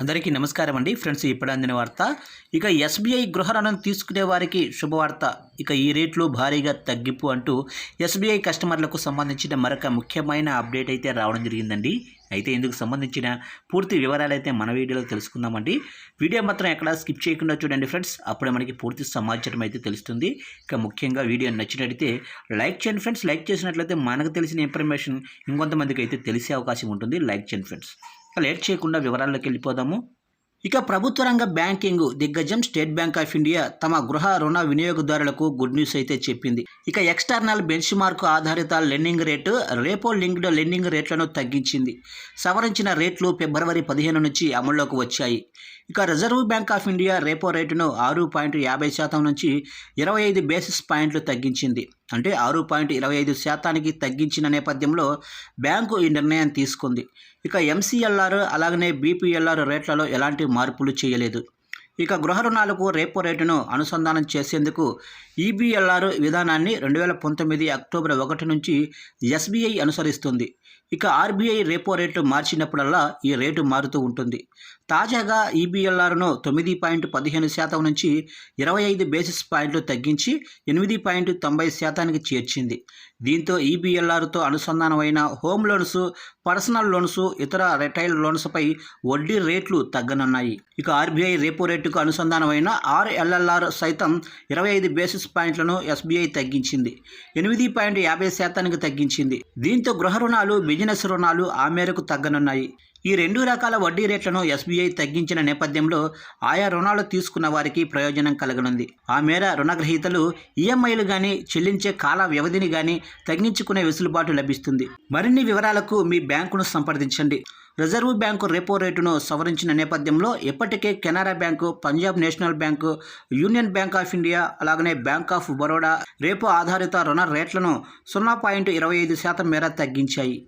అందరికీ నమస్కారం అండి. ఫ్రెండ్స్ ఇప్పుడు అందిన వార్త. ఇక ఎస్బీఐ గృహ రుణం తీసుకునే వారికి శుభవార్త. ఇక ఈ రేట్లు భారీగా తగ్గింపు అంటూ ఎస్బీఐ కస్టమర్లకు సంబంధించిన మరొక ముఖ్యమైన అప్డేట్ అయితే రావడం జరిగిందండి. అయితే ఇందుకు సంబంధించిన పూర్తి వివరాలు అయితే మన వీడియోలో తెలుసుకుందామండి. వీడియో మాత్రం ఎక్కడ స్కిప్ చేయకుండా చూడండి ఫ్రెండ్స్. అప్పుడే మనకి పూర్తి సమాచారం అయితే తెలుస్తుంది. ఇక ముఖ్యంగా వీడియో నచ్చినట్లయితే లైక్ చేయండి ఫ్రెండ్స్. లైక్ చేసినట్లయితే మనకు తెలిసిన ఇన్ఫర్మేషన్ ఇంకొంతమందికి అయితే తెలిసే అవకాశం ఉంటుంది. లైక్ చేయండి ఫ్రెండ్స్. లేట్ చేయకుండా వివరాల్లోకి వెళ్ళిపోదాము. ఇక ప్రభుత్వ రంగ బ్యాంకింగ్ దిగ్గజం స్టేట్ బ్యాంక్ ఆఫ్ ఇండియా తమ గృహ రుణ వినియోగదారులకు గుడ్ న్యూస్ అయితే చెప్పింది. ఇక ఎక్స్టర్నల్ బెంచ్ మార్క్ ఆధారిత lending rate repo linked lending రేట్లను తగ్గించింది. సవరించిన రేట్లు ఫిబ్రవరి పదిహేను నుంచి అమల్లోకి వచ్చాయి. ఇక రిజర్వ్ బ్యాంక్ ఆఫ్ ఇండియా రేపో రేటును ఆరు పాయింట్ యాభై శాతం నుంచి ఇరవై ఐదు బేసిస్ పాయింట్లు తగ్గించింది. అంటే ఆరు పాయింట్ ఇరవై ఐదు శాతానికి తగ్గించిన నేపథ్యంలో బ్యాంకు ఈ నిర్ణయం తీసుకుంది. ఇక ఎంసీఎల్ఆర్ అలాగనే బీపీఎల్ఆర్ రేట్లలో ఎలాంటి మార్పులు చేయలేదు. ఇక గృహ రుణాలకు రేపో రేటును అనుసంధానం చేసేందుకు ఈబీఎల్ఆర్ విధానాన్ని రెండు వేల పంతొమ్మిది అక్టోబర్ ఒకటి నుంచి ఎస్బీఐ అనుసరిస్తుంది. ఇక ఆర్బీఐ రేపో రేటు మార్చినప్పుడల్లా ఈ రేటు మారుతూ ఉంటుంది. తాజాగా ఈబీఎల్ఆర్ను తొమ్మిది పాయింట్ పదిహేను శాతం నుంచి ఇరవై ఐదు బేసిస్ పాయింట్లు తగ్గించి ఎనిమిది పాయింట్ తొంభై శాతానికి చేర్చింది. దీంతో ఈబీఎల్ఆర్తో అనుసంధానమైన home loans personal loans retail retail లోన్స్పై వడ్డీ రేట్లు తగ్గనున్నాయి. ఇక ఆర్బీఐ రేపో రేటుకు అనుసంధానమైన ఆర్ఎల్ఎల్ఆర్ సైతం ఇరవై ఐదు బేసిస్ పాయింట్లను ఎస్బీఐ తగ్గించింది. ఎనిమిది పాయింట్ యాభై శాతానికి తగ్గించింది. దీంతో గృహ రుణాలు బిజినెస్ రుణాలు ఆ మేరకు తగ్గనున్నాయి. ఈ రెండు రకాల వడ్డీ రేట్లను ఎస్బీఐ తగ్గించిన నేపథ్యంలో ఆయా రుణాలు తీసుకున్న వారికి ప్రయోజనం కలగనుంది. ఆ మేర రుణగ్రహీతలు ఈఎంఐలు కానీ చెల్లించే కాల వ్యవధిని కానీ తగ్గించుకునే వెసులుబాటు లభిస్తుంది. మరిన్ని వివరాలకు మీ బ్యాంకును సంప్రదించండి. రిజర్వ్ బ్యాంకు రెపో రేటును సవరించిన నేపథ్యంలో ఇప్పటికే Canara bank Punjab national bank union bank of India అలాగనే బ్యాంక్ ఆఫ్ బరోడా రేపో ఆధారిత రుణ రేట్లను సున్నా పాయింట్ ఇరవై ఐదు శాతం మేర తగ్గించాయి.